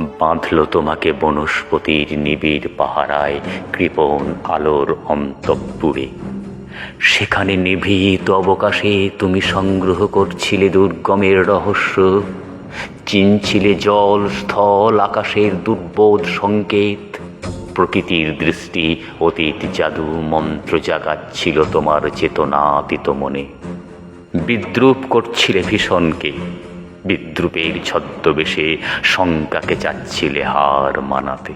বাঁধল তোমাকে বনস্পতির নিবিড় পাহারায় কৃপণ আলোর অন্তঃপুরে। সেখানে নিভৃত অবকাশে তুমি সংগ্রহ করছিলে দুর্গমের রহস্য, চিনছিলে জল, স্থল, আকাশের দুর্বোধ সংকেত। প্রকৃতির দৃষ্টি অতীত জাদু মন্ত্র জাগাচ্ছিল তোমার চেতনাতীত মনে। বিদ্রুপ করছিলে ভীষণকে। বিদ্রুপের ছদ্মবেশে শঙ্কাকে চাচ্ছিলে হার মানাতে।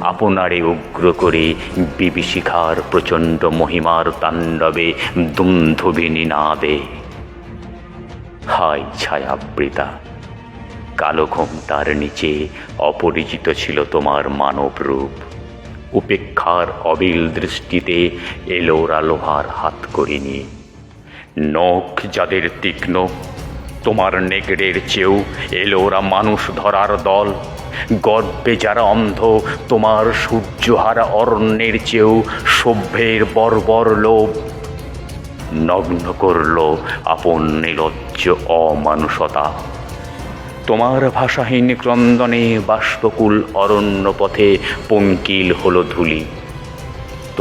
আপনারে উগ্র করে বিভীষিকার প্রচণ্ড মহিমার তাণ্ডবে দুন্ধবিনী নাদে হাই ছায়াবৃতা, কালো ঘোমটার নিচে অপরিচিত ছিল তোমার মানব রূপ। উপেক্ষার অবিল দৃষ্টিতে এলোরা লোহার হাত করে নিয়ে নখ যাদের তীক্ষ্ণ তোমার নেগড়ের চেয়েও এলো ওরা মানুষ ধরার দল। গর্বে যারা অন্ধ তোমার সূর্যহারা অরণ্যের চেয়েও সভ্যের বর্বর লোভ। নগ্ন করল আপন নিলজ্জ অমানুষতা। তোমার ভাষাহীন ক্রন্দনে বাষ্পকুল অরণ্য পথে পঙ্কিল হলো ধুলি।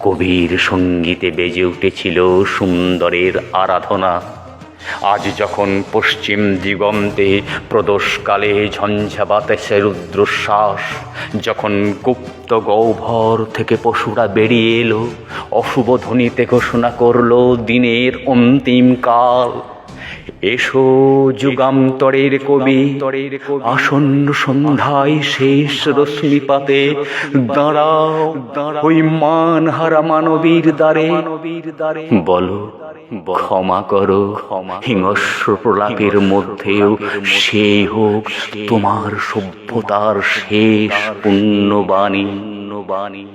কবির সঙ্গীতে বেজে উঠেছিল সুন্দরের আরাধনা। আজ যখন পশ্চিম দিগন্তে প্রদোষকালে ঝঞ্ঝা বাতাসে রুদ্রশ্বাস, যখন গুপ্ত গহ্বর থেকে পশুরা বেরিয়ে এলো, অশুভ ধ্বনিতে ঘোষণা করল দিনের অন্তিম কাল। এসো যুগান্তরের কবি। তরের আসন্ন সন্ধ্যায় শেষ রশ্মিপাতে দাঁড়াও ওই মান হারা মানবীর দ্বারে। বলো, ক্ষমা করো। হিংস্র প্রলাপের মধ্যেও সে হোক তোমার সভ্যতার শেষ পুণ্যবাণী। বাণী